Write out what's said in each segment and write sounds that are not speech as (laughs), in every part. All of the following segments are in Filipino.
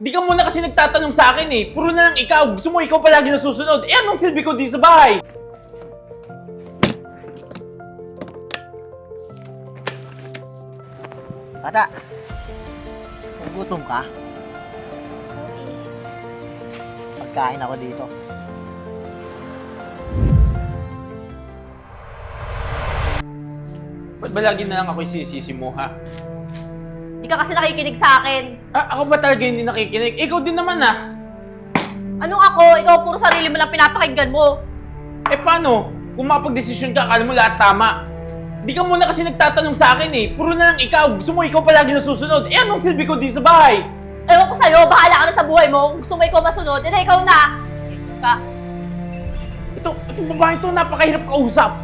Di ka muna kasi nagtatanong sa akin eh. Puro na lang ikaw. Gusto mo ikaw palagi nasusunod. Eh anong silbi ko dito sa bahay? Bata, gutom ka? Pagkain ako dito. Ba't ba lagi na lang ako sisisi mo ha? Ka kasi nakikinig sa akin. Ah, ako ba talaga hindi nakikinig? Ikaw din naman ah. Anong ako? Ikaw puro sarili mo lang pinapakinggan mo. Eh paano? Kung makapag-desisyon ka, akala mo lahat tama. Di ka muna kasi nagtatanong sa akin eh. Puro na lang ikaw. Gusto mo ikaw palagi nasusunod. Eh anong silbi ko dito sa bahay? Ewan ko sa'yo, bahala ka na sa buhay mo. Kung gusto mo ikaw masunod, edi ikaw na. Bitch ka. Ito, itong babae ito, napakahirap kausap.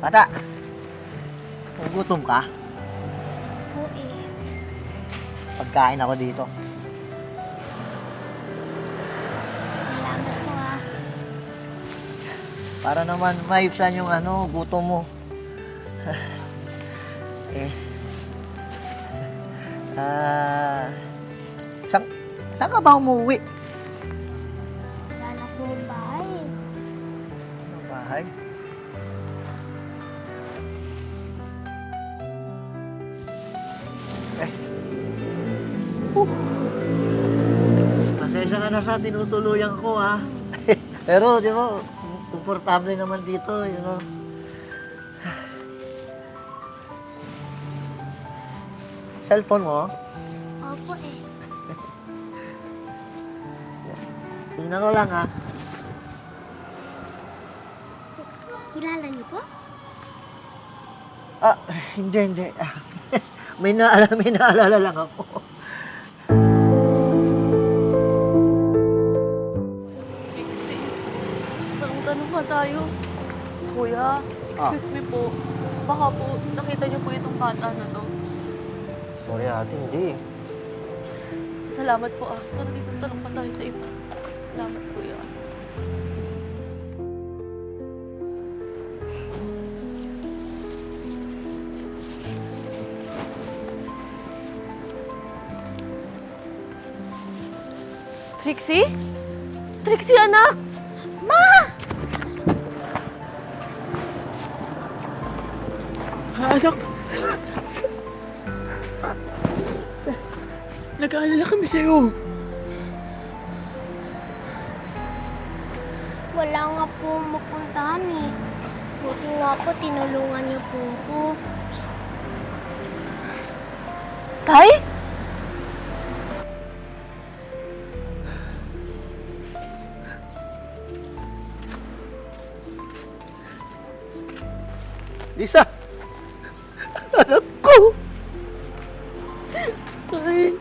Bata, gutom ka? Oo eh. Pagkain ako dito. Salamat po ah. Para naman maibsan yung ano, gutom mo. (laughs) eh. Ah. saan, saan ka ba umuwi? Wala na po yung bahay. Ano, bahay? Pasensya ka na sa tinutuluyan ko, ha? (laughs) Pero, di ba, komportable naman dito, you know. Cellphone mo? Opo eh. (laughs) Tingnan ko lang, ha? Kilala niyo po? Ah, hindi, hindi. (laughs) May naalala, may naalala lang ako. Pa tayo. Kuya, excuse me po. Baka po nakita niyo po itong bata na to. Sorry ate, hindi. Salamat po ah. Tara dito, tanong pa tayo sa iba. Salamat kuya. Trixie? Trixie, anak! Anak! Nag-aalala kami sa'yo. Wala nga po mapuntahan eh. Buti nga po tinulungan niyo po ako. Tay? Lisa! Anak ko! Tay?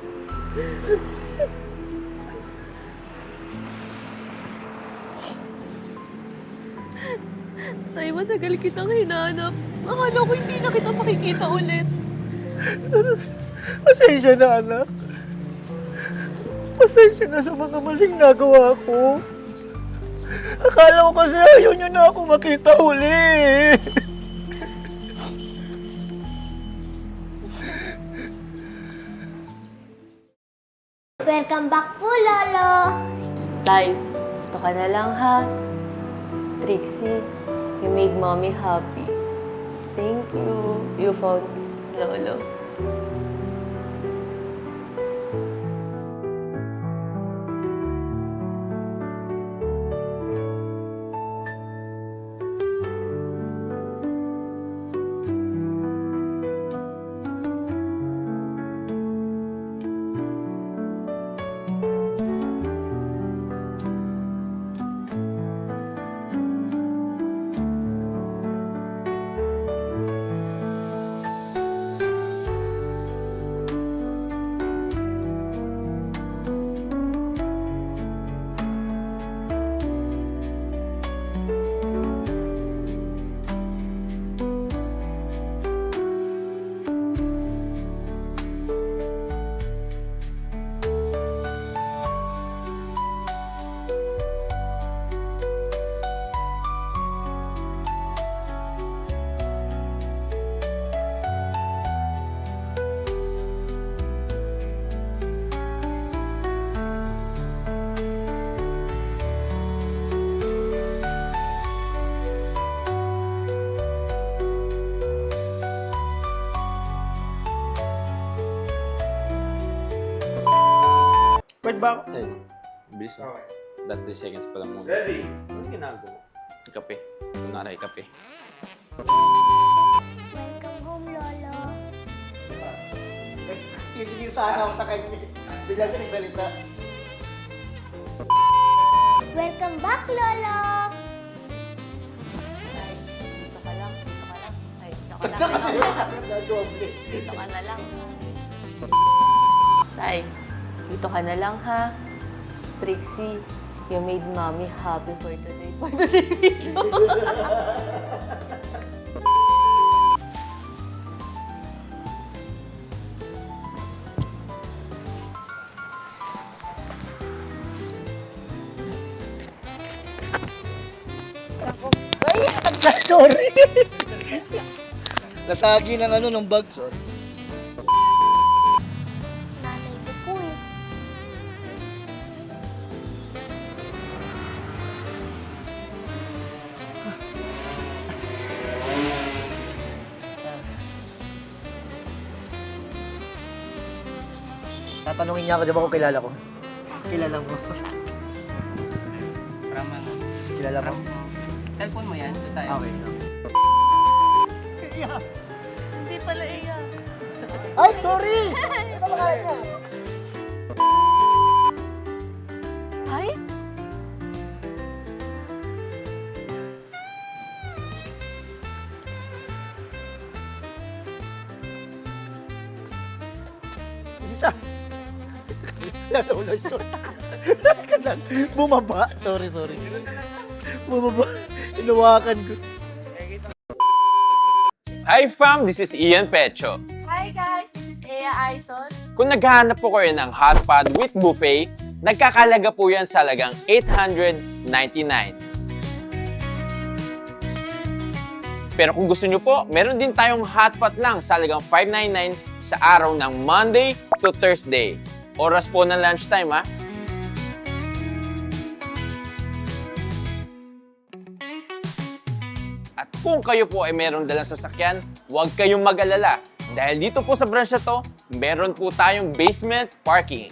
Tay, matagal kitang hinahanap. Akala ko hindi na kita makikita ulit. Pasensya na, anak. Pasensya na sa mga maling nagawa ko. Akala ko kasi ayaw niyo na ako makita uli. Welcome back po, Lolo! Tay, ito ka na lang ha. Trixie, you made mommy happy. Thank you. You found Lolo. Ba ako? Ayun. Bilis na. That 3 seconds pa lang muna. Ready? Ano ginagawa? Kape. Kunwari, kape. Welcome home, Lolo. Titigil sana ako sa kanya. Bigla siya nagsalita. Welcome back, Lolo. Ay, dito ka lang, dito ka lang. Ay, dito ka lang. Dito ka lang. Dito ka na lang. Tay, dito ka na lang ha. Trixie, you made mommy happy for today. For today video. Ay, sorry. Nasagi ng ano, ng bag. Sorry. Tatanungin niya ako, di ba kung kilala ko? Kilala mo. Rama na. Kilala mo? Cellphone mo yan. Ito tayo. Okay. Yeah. Hindi pala iya. Ay, sorry! (laughs) Ano ba kaya niya? Ay? Isa. Lalo, sorry. Bumaba. Sorry, sorry. Bumaba. Inawakan ko. Hi fam, this is Ian Pecho. Hi guys, this is Ea Aizon. Kung naghahanap po kayo ng hot pot with buffet, nagkakalaga po yan sa lagang 899. Pero kung gusto nyo po, meron din tayong hot pot lang sa lagang 599 sa araw ng Monday to Thursday. Oras po ng lunchtime ha. At kung kayo po ay meron dalang sasakyan, huwag kayong mag-alala. Dahil dito po sa branch na to, meron po tayong basement parking.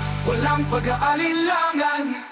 walang pag-aalilangan